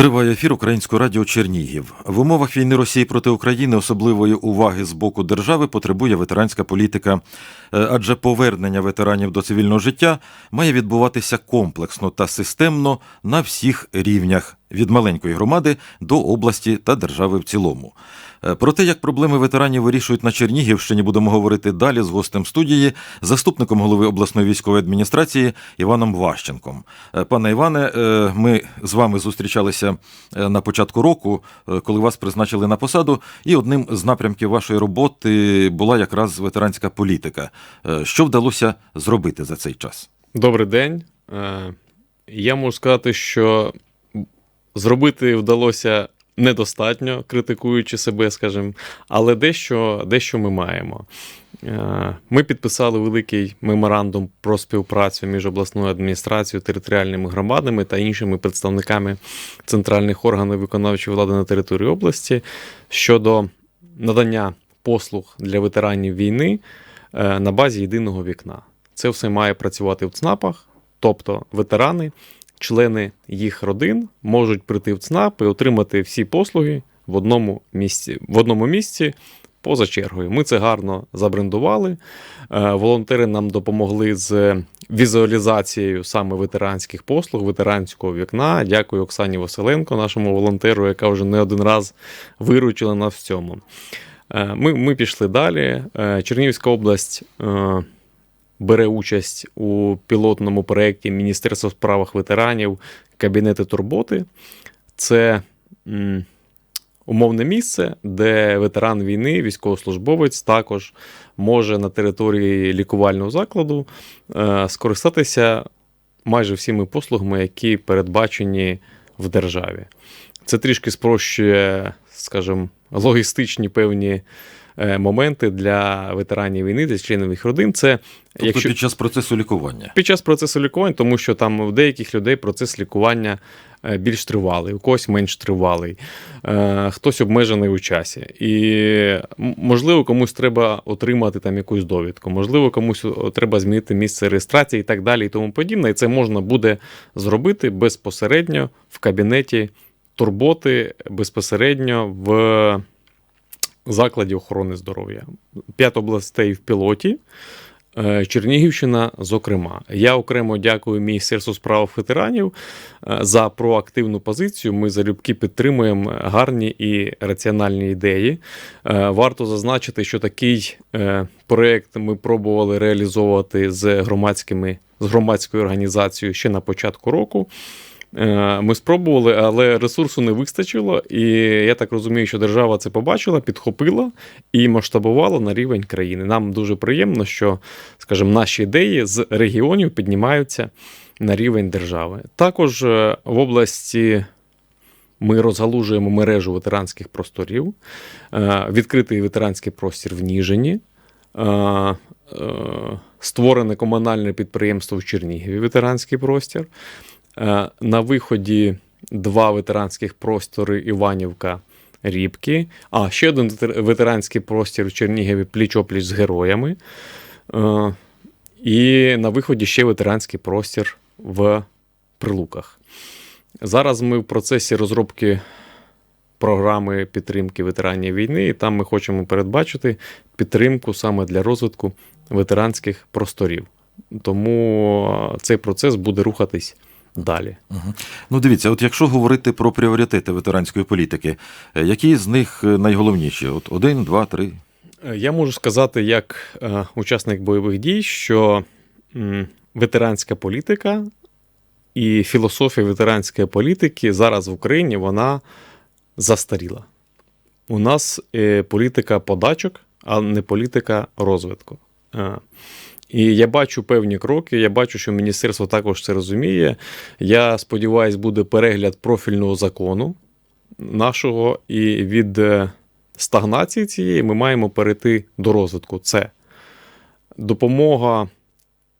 Триває ефір Українського радіо Чернігів. В умовах війни Росії проти України особливої уваги з боку держави потребує ветеранська політика, Е, адже повернення ветеранів до цивільного життя має відбуватися комплексно та системно на всіх рівнях від маленької громади до області та держави в цілому. Е, Про те, як проблеми ветеранів вирішують на Чернігівщині, будемо говорити далі з гостем студії, заступником голови обласної військової адміністрації Іваном Ващенком. Е, Пане Іване, е, ми з вами зустрічалися на початку року, коли вас призначили на посаду, і одним з напрямків вашої роботи була якраз ветеранська політика. Що вдалося зробити за цей час? Добрий день. Я можу сказати, що зробити вдалося недостатньо, критикуючи себе, скажімо, але дещо, дещо ми маємо. Е, Ми підписали великий меморандум про співпрацю між обласною адміністрацією, територіальними громадами та іншими представниками центральних органів виконавчої влади на території області щодо надання послуг для ветеранів війни е, на базі єдиного вікна. Це все має працювати в ЦНАПах, тобто ветерани, члени їх родин можуть прийти в ЦНАП і отримати всі послуги в одному місці, в одному місці поза чергою. Ми це гарно забрендували. Е, Волонтери нам допомогли з візуалізацією саме ветеранських послуг, ветеранського вікна. Дякую Оксані Василенко, нашому волонтеру, яка вже не один раз виручила нас в цьому. Е, Ми, ми пішли далі. Е, Чернігівська область бере участь у пілотному проєкті Міністерства в справах ветеранів Кабінети турботи. Це м, умовне місце, де ветеран війни, військовослужбовець також може на території лікувального закладу е, скористатися майже всіми послугами, які передбачені в державі. Це трішки спрощує, скажімо, логістичні певні моменти для ветеранів війни, для членів їх родин. Це Тобто якщо під час процесу лікування. під час процесу лікування, тому що там в деяких людей процес лікування е, більш тривалий, у когось менш тривалий, е, хтось обмежений у часі. І можливо, комусь треба отримати там якусь довідку, можливо, комусь треба змінити місце реєстрації і так далі, і тому подібне. І це можна буде зробити безпосередньо в кабінеті турботи, безпосередньо в закладі охорони здоров'я. П'ять областей в пілоті. Е, Чернігівщина, зокрема, я окремо дякую Міністерству справ ветеранів е, за проактивну позицію. Ми залюбки підтримуємо гарні і раціональні ідеї. Е, Варто зазначити, що такий проект ми пробували реалізовувати з громадськими з громадською організацією ще на початку року. Е, Ми спробували, але ресурсу не вистачило. І я так розумію, що держава це побачила, підхопила і масштабувала на рівень країни. Нам дуже приємно, що, скажімо, наші ідеї з регіонів піднімаються на рівень держави. Також е, в області. Ми розгалужуємо мережу ветеранських просторів, Е, відкритий ветеранський простір в Ніжині, створене комунальне підприємство в Чернігові, ветеранський простір. Е, На виході два ветеранських простори Іванівка. Рібки. А ще один ветеранський простір в Чернігові пліч-опліч з героями. Е, І на виході ще ветеранський простір в Прилуках. Зараз ми в процесі розробки програми підтримки ветеранів війни, і там ми хочемо передбачити підтримку саме для розвитку ветеранських просторів. Тому е, цей процес буде рухатись далі. Мгм. Ну, дивіться, от якщо говорити про пріоритети ветеранської політики, е, які з них е, найголовніші? От один, два, три. Е, Я можу сказати, як е, учасник бойових дій, що м, ветеранська політика і філософія ветеранської політики зараз в Україні вона застаріла. У нас е, політика подачок, а не політика розвитку. І я бачу певні кроки. Я бачу, що міністерство також це розуміє. Я сподіваюся, буде перегляд профільного закону нашого, і від е, стагнації цієї ми маємо перейти до розвитку. Це допомога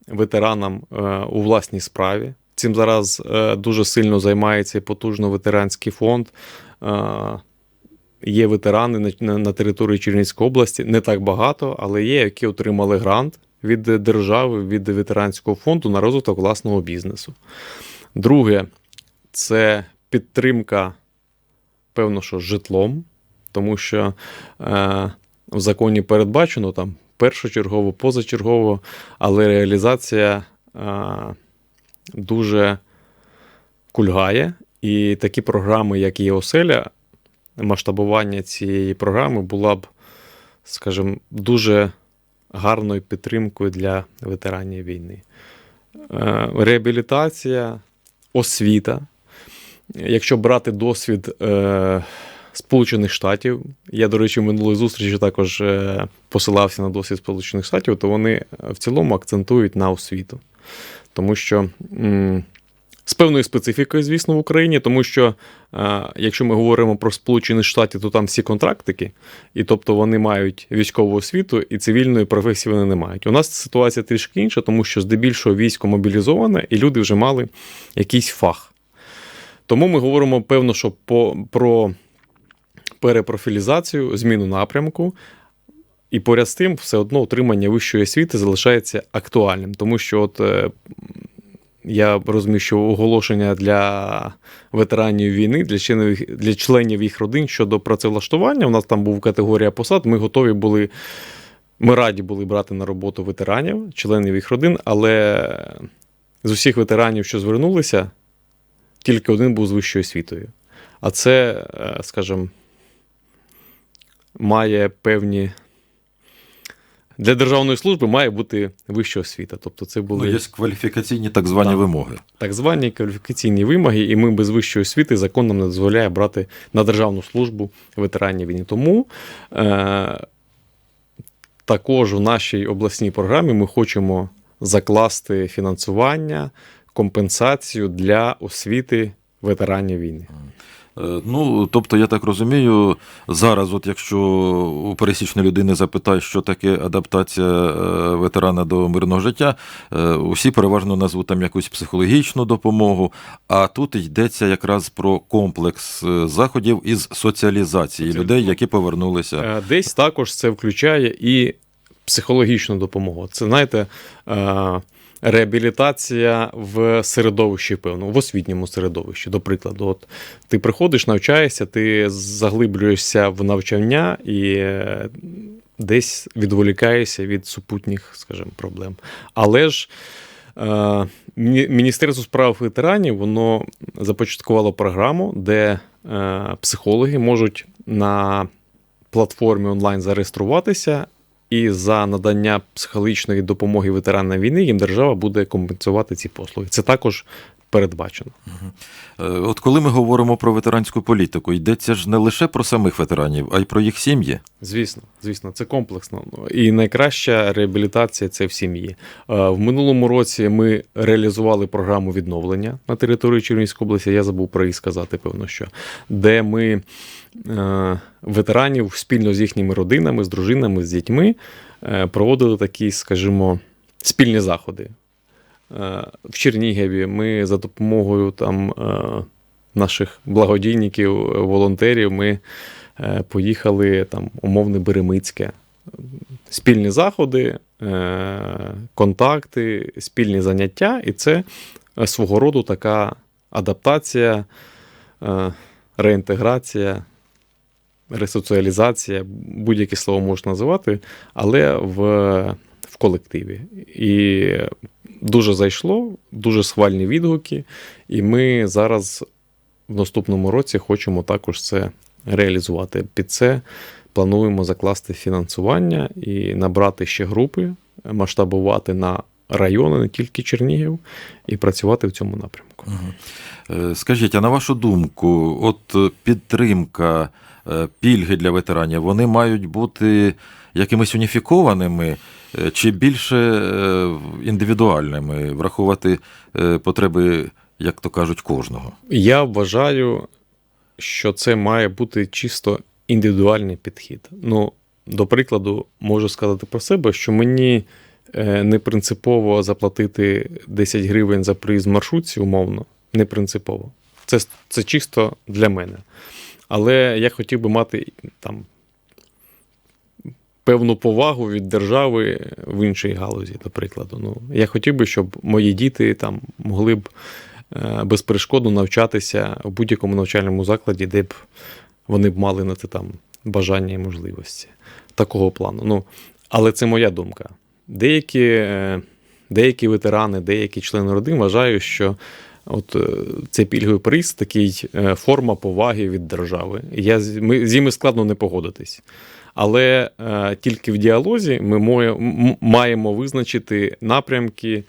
ветеранам е, у власній справі. Цим зараз е, дуже сильно займається потужно ветеранський фонд. Є ветерани на території Чернівської області, не так багато, але є, які отримали грант від держави, від ветеранського фонду на розвиток власного бізнесу. Друге, це підтримка, певно, що житлом, тому що е, в законі передбачено там першочергово, позачергово, але реалізація е, дуже кульгає. І такі програми, як є оселя, масштабування цієї програми була б, скажімо, дуже гарною підтримкою для ветеранів війни. Е, Реабілітація, освіта. Якщо брати досвід е, Сполучених Штатів, я, до речі, в минулої зустрічі також е, посилався на досвід Сполучених Штатів, то вони в цілому акцентують на освіту. Тому що з певною специфікою, звісно, в Україні, тому що е, якщо ми говоримо про Сполучені Штати, то там всі контрактики, і тобто вони мають військову освіту і цивільної професії вони не мають. У нас ситуація трішки інша, тому що здебільшого військо мобілізоване, і люди вже мали якийсь фах. Тому ми говоримо, певно, що по, про перепрофілізацію, зміну напрямку. І поряд з тим, все одно отримання вищої освіти залишається актуальним, тому що от е, я розумію, що оголошення для ветеранів війни, для членів, для членів їх родин щодо працевлаштування. У нас там був категорія посад. Ми готові були, ми раді були брати на роботу ветеранів, членів їх родин, але з усіх ветеранів, що звернулися, тільки один був з вищою освітою. А це, е, скажімо, має певні. Для державної служби має бути вища освіта. Тобто це Ну, є кваліфікаційні так звані Так. вимоги. так звані кваліфікаційні вимоги, і ми без вищої освіти закон нам не дозволяє брати на державну службу ветеранів війни. Тому е, також в нашій обласній програмі ми хочемо закласти фінансування, компенсацію для освіти ветеранів війни. Е, Ну, тобто, я так розумію, зараз, от якщо у пересічної людини запитають, що таке адаптація е, ветерана до мирного життя, е, усі переважно назвуть там якусь психологічну допомогу. А тут йдеться якраз про комплекс заходів із соціалізації людей, які повернулися. Десь також це включає і психологічну допомогу. Це, знаєте, реабілітація в середовищі, певно, в освітньому середовищі. До прикладу, от ти приходиш, навчаєшся, ти заглиблюєшся в навчання і е, десь відволікаєшся від супутніх, скажімо, проблем. Але ж. е, Міністерство справ ветеранів воно започаткувало програму, де е, психологи можуть на платформі онлайн зареєструватися, і за надання психологічної допомоги ветеранам війни їм держава буде компенсувати ці послуги. Це також передбачено. Е, От коли ми говоримо про ветеранську політику, йдеться ж не лише про самих ветеранів, а й про їх сім'ї. Звісно, звісно, це комплексно. І найкраща реабілітація це в сім'ї. Е, В минулому році ми реалізували програму відновлення на території Чернігівської області. Я забув про її сказати, певно, що де ми е, ветеранів спільно з їхніми родинами, з дружинами, з дітьми проводили такі, скажімо, спільні заходи. Е, В Чернігові ми за допомогою там е, наших благодійників, волонтерів, ми е, поїхали там умовне Беремицьке. Спільні заходи, контакти, спільні заняття, і це свого роду така адаптація, реінтеграція, ресоціалізація, будь-яке слово можна називати, але в, в колективі. І дуже зайшло, дуже схвальні відгуки, і ми зараз в наступному році хочемо також це реалізувати. Під це плануємо закласти фінансування і набрати ще групи, масштабувати на райони, не тільки Чернігів, і працювати в цьому напрямку. Е, Скажіть, а на вашу думку, от підтримка, е, пільги для ветеранів, вони мають бути якимись уніфікованими чи більше е, індивідуальними, враховувати е, потреби, як то кажуть, кожного? Я вважаю, що це має бути чисто індивідуальний підхід. Ну, до прикладу, можу сказати про себе, що мені е, не принципово заплатити 10 гривень за проїзд в маршрутці, умовно, не принципово. Це, це чисто для мене. Але я хотів би мати там певну повагу від держави в іншій галузі, до прикладу. Ну, я хотів би, щоб мої діти там могли б е, безперешкодно навчатися в будь-якому навчальному закладі, де б вони б мали на це там бажання і можливості. Такого плану. Ну, але це моя думка. Деякі, е, деякі ветерани, деякі члени родин вважають, що от е, цей пільговий приїзд такий форма поваги від держави. Я, з ними складно не погодитись. Але е, тільки в діалозі ми маємо визначити напрямки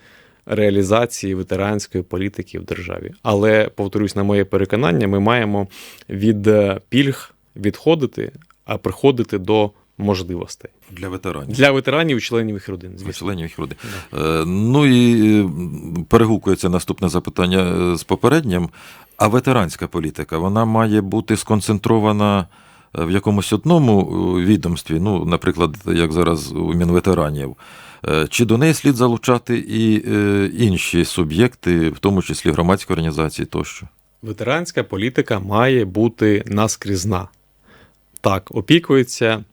реалізації ветеранської політики в державі. Але, повторюсь, на моє переконання, ми маємо від е, пільг відходити, а приходити до можливостей Для ветеранів. для ветеранів і членів їх родин. Звісно. Членів їх родин. Е, Ну і е, перегукується наступне запитання з попереднім. А ветеранська політика вона має бути сконцентрована в якомусь одному е, відомстві, ну, наприклад, як зараз у Мінветеранів. Е, Чи до неї слід залучати і е, інші суб'єкти, в тому числі громадські організації тощо? Ветеранська політика має бути наскрізна. Так, опікується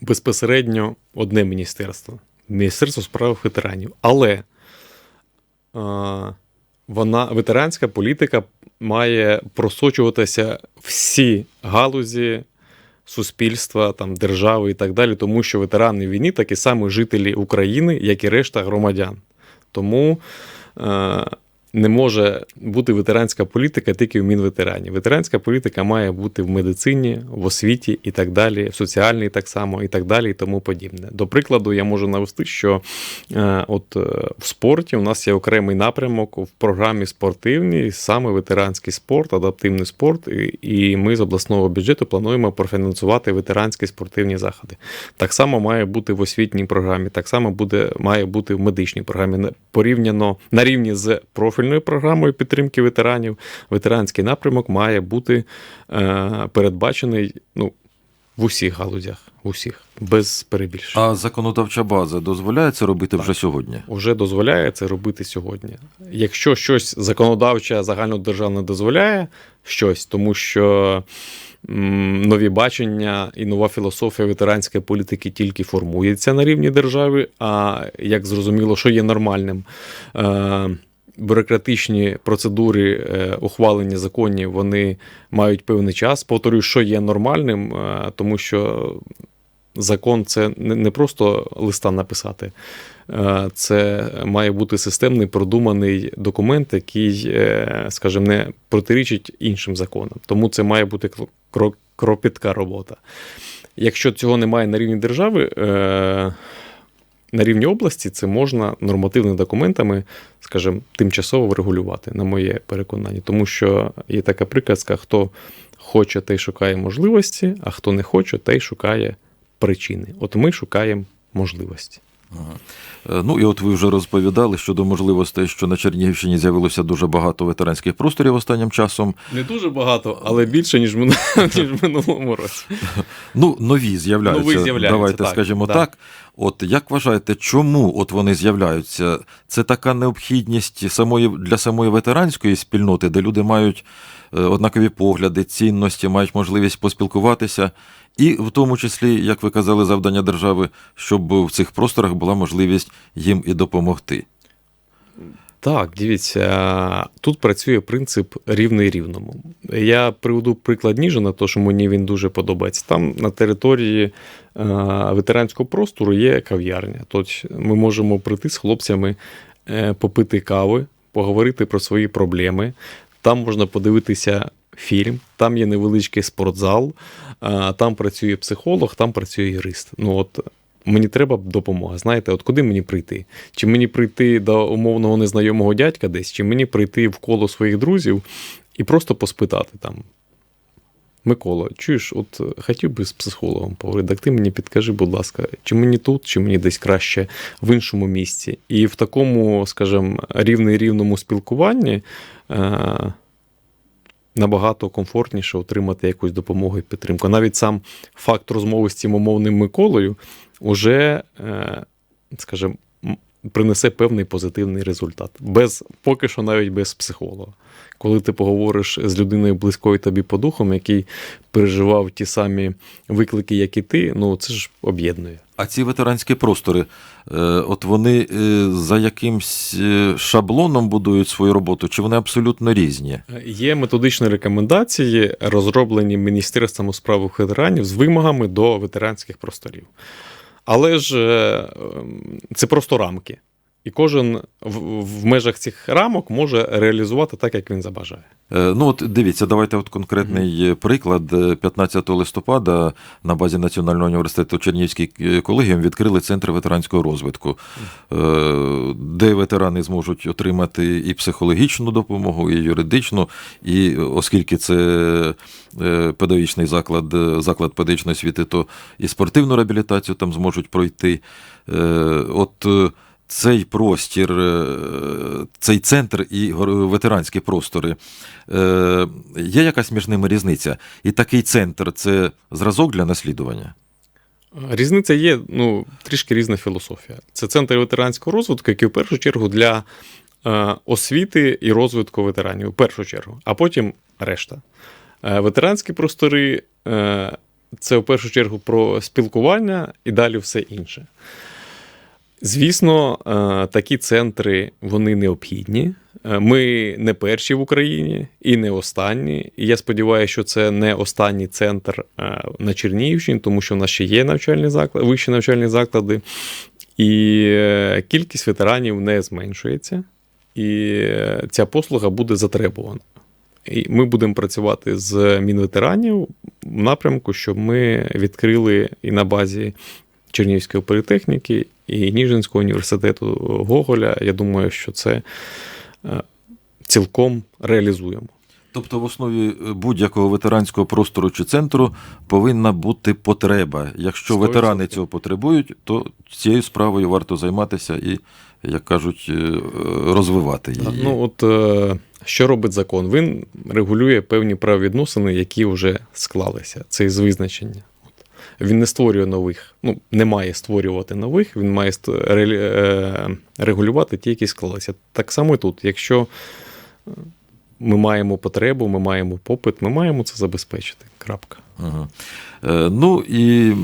безпосередньо одне міністерство Міністерство справ ветеранів. Але вона, ветеранська політика має просочуватися всі галузі суспільства, там, держави і так далі, тому що ветерани війни такі самі жителі України, як і решта громадян. Тому е, не може бути ветеранська політика тільки в Мінветеранів. Ветеранська політика має бути в медицині, в освіті і так далі, в соціальній так само, і так далі, і тому подібне. До прикладу, я можу навести, що е, от е, в спорті у нас є окремий напрямок в програмі спортивній, саме ветеранський спорт, адаптивний спорт, і, ми з обласного бюджету плануємо профінансувати ветеранські спортивні заходи. Так само має бути в освітній програмі, так само буде, має бути в медичній програмі. Порівняно на рівні з профільною програмою підтримки ветеранів, ветеранський напрямок має бути е, передбачений ну, в усіх галузях, в усіх, без перебільшень. А законодавча база дозволяє це робити вже сьогодні? Вже дозволяє це робити сьогодні. Якщо щось законодавче загальнодержавне дозволяє щось, тому що нові бачення і нова філософія ветеранської політики тільки формується на рівні держави, а як зрозуміло, що є нормальним. Бюрократичні процедури е, ухвалення законів вони мають певний час. Повторюю, що є нормальним, е, тому що закон це не просто листа написати. Е, Це має бути системний продуманий документ, який, скажімо, не протирічить іншим законам. Тому це має бути кро- кро- кропітка робота. Якщо цього немає на рівні держави, на рівні області це можна нормативними документами, скажімо, тимчасово врегулювати, на моє переконання. Тому що є така приказка: хто хоче, той шукає можливості, а хто не хоче, той шукає причини. От ми шукаємо можливості. Е, Ну і от ви вже розповідали щодо можливостей, що на Чернігівщині з'явилося дуже багато ветеранських просторів останнім часом. Не дуже багато, але більше, ніж ніж минулому році. Ну, нові з'являються. Нові з'являються, Давайте так, скажімо да. так. От як вважаєте, чому от вони з'являються? Це така необхідність самої для самої ветеранської спільноти, де люди мають е, однакові погляди, цінності, мають можливість поспілкуватися, і в тому числі, як ви казали, завдання держави, щоб в цих просторах була можливість їм і допомогти. Так, дивіться, тут працює принцип рівний рівному. Я приведу приклад Ніжина, то що мені він дуже подобається. Там на території е, ветеранського простору є кав'ярня. Тобто ми можемо прийти з хлопцями, е, попити кави, поговорити про свої проблеми. Там можна подивитися фільм, там є невеличкий спортзал, там працює психолог, там працює юрист. Ну от мені треба допомога. Знаєте, от куди мені прийти? Чи мені прийти до умовного незнайомого дядька десь, чи мені прийти в коло своїх друзів і просто поспитати там. Микола, чуєш, от хотів би з психологом поговорити, так ти мені підкажи, будь ласка, чи мені тут, чи мені десь краще в іншому місці. І в такому, скажімо, рівний рівному спілкуванні набагато комфортніше отримати якусь допомогу і підтримку. Навіть сам факт розмови з цим умовним Миколою уже, е, скажімо, принесе певний позитивний результат. Без, поки що навіть без психолога. Коли ти поговориш з людиною близькою тобі по духам, який переживав ті самі виклики, як і ти, ну це ж об'єднує. А ці ветеранські простори, е, от вони е, за якимсь е, шаблоном будують свою роботу, чи вони абсолютно різні? Є методичні рекомендації, розроблені Міністерством у справах ветеранів з вимогами до ветеранських просторів. Але ж е, ем, це просто рамки. І кожен в, в межах цих рамок може реалізувати так, як він забажає. Е, Ну, от дивіться, давайте от конкретний е, приклад. Е, 15 листопада на базі Національного університету Чернігівський е, колегіум відкрили центр ветеранського розвитку, е, де ветерани зможуть отримати і психологічну допомогу, і юридичну, і е, оскільки це е, педагогічний заклад, е, заклад педагогічної освіти, то і спортивну реабілітацію там зможуть пройти. Е, От е, цей простір, е, цей центр і ветеранські простори, е, є якась між ними різниця? І такий центр це зразок для наслідування? Різниця є ну, трішки різна філософія. Це центр ветеранського розвитку, який в першу чергу для е, освіти і розвитку ветеранів, в першу чергу, а потім решта. Ветеранські простори це в першу чергу про спілкування і далі все інше. Звісно, е, такі центри вони необхідні. Е, Ми не перші в Україні і не останні. І я сподіваюся, що це не останній центр е, на Чернігівщині, тому що в нас ще є навчальні заклади, вищі навчальні заклади, і кількість ветеранів не зменшується, і ця послуга буде затребувана. І ми будемо працювати з Мінветеранів в напрямку, щоб ми відкрили і на базі Чернігівської політехніки і Ніжинського університету Гоголя. Я думаю, що це е, цілком реалізуємо. Тобто в основі будь-якого ветеранського простору чи центру повинна бути потреба. Якщо 100%. ветерани цього потребують, то цією справою варто займатися і, як кажуть, е, розвивати її. Ну, от е, що робить закон? Він регулює певні правовідносини, які вже склалися. Це із визначення. Він не створює нових, ну, не має створювати нових, він має е, регулювати ті, які склалися. Так само і тут. Якщо е, ми маємо потребу, ми маємо попит, ми маємо це забезпечити. Крапка. Ага. Е, Ну і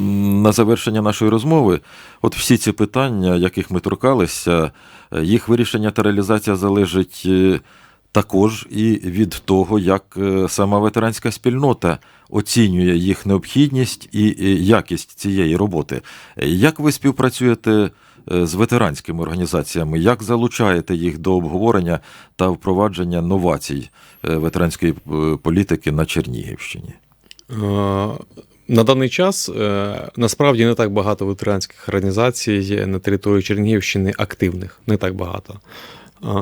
на завершення нашої розмови, от всі ці питання, яких ми торкалися, їх вирішення та реалізація залежить також і від того, як сама ветеранська спільнота оцінює їх необхідність і якість цієї роботи. Як ви співпрацюєте е, з ветеранськими організаціями? Як залучаєте їх до обговорення та впровадження новацій е, ветеранської е, політики на Чернігівщині? На даний час насправді не так багато ветеранських організацій на території Чернігівщини активних, не так багато.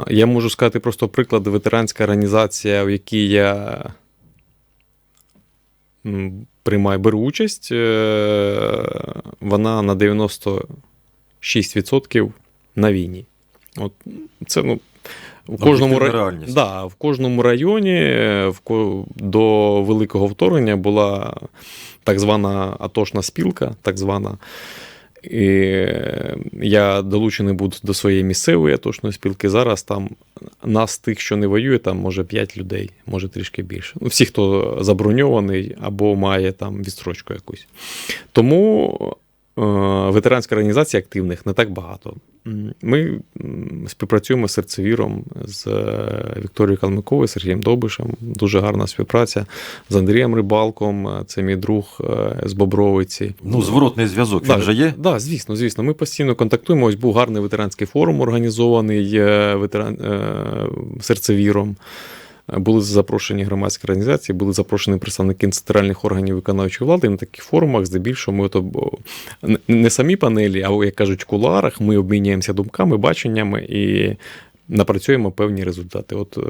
Я можу сказати просто приклад ветеранська організація, в якій я м, приймаю, беру участь. е, Вона на 96% на війні. От це ну, в кожному, рай... да, в кожному районі е, в до великого вторгнення була так звана атошна спілка, так звана. І е, я долучений буду до своєї місцевої атошної спілки. Зараз там нас, тих, що не воює, там може 5 людей, може трішки більше. Ну, всі, хто заброньований або має там відстрочку якусь. Тому е, ветеранська організація активних не так багато. Ми співпрацюємо з серцевіром, з е, Вікторією Калмиковою, Сергієм Добишем. Дуже гарна співпраця з Андрієм Рибалком. е, Це мій друг з Бобровиці. Ну, зворотний зв'язок він Да, вже є. Да, звісно, звісно. Ми постійно контактуємо. Ось був гарний ветеранський форум, організований ветеран, серцевіром. Були запрошені громадські організації, були запрошені представники центральних органів виконавчої влади. І на таких форумах, здебільшого, ми то не самі панелі, а як кажуть, в куларах ми обмінюємося думками, баченнями і напрацюємо певні результати. От е,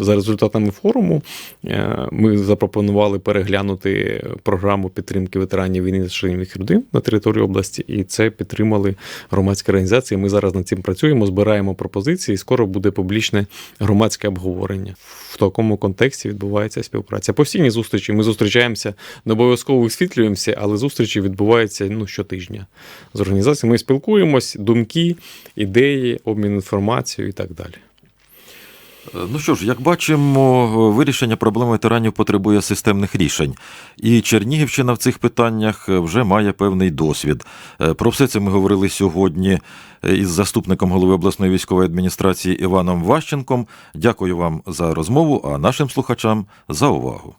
за результатами форуму е, ми запропонували переглянути програму підтримки ветеранів війни та членів родин на території області, і це підтримали громадські організації. Ми зараз над цим працюємо, збираємо пропозиції. і Скоро буде публічне громадське обговорення. В такому контексті відбувається співпраця. Постійні зустрічі. Ми зустрічаємося, не обов'язково висвітлюємося, але зустрічі відбуваються ну, щотижня з організаціями. Ми спілкуємось, думки, ідеї, обмін інформацією і так далі. Е, Ну що ж, як бачимо, е, вирішення проблем ветеранів потребує системних рішень. І Чернігівщина в цих питаннях е, вже має певний досвід. Про все це ми говорили сьогодні із заступником голови обласної військової адміністрації Іваном Ващенком. Дякую вам за розмову, а нашим слухачам за увагу.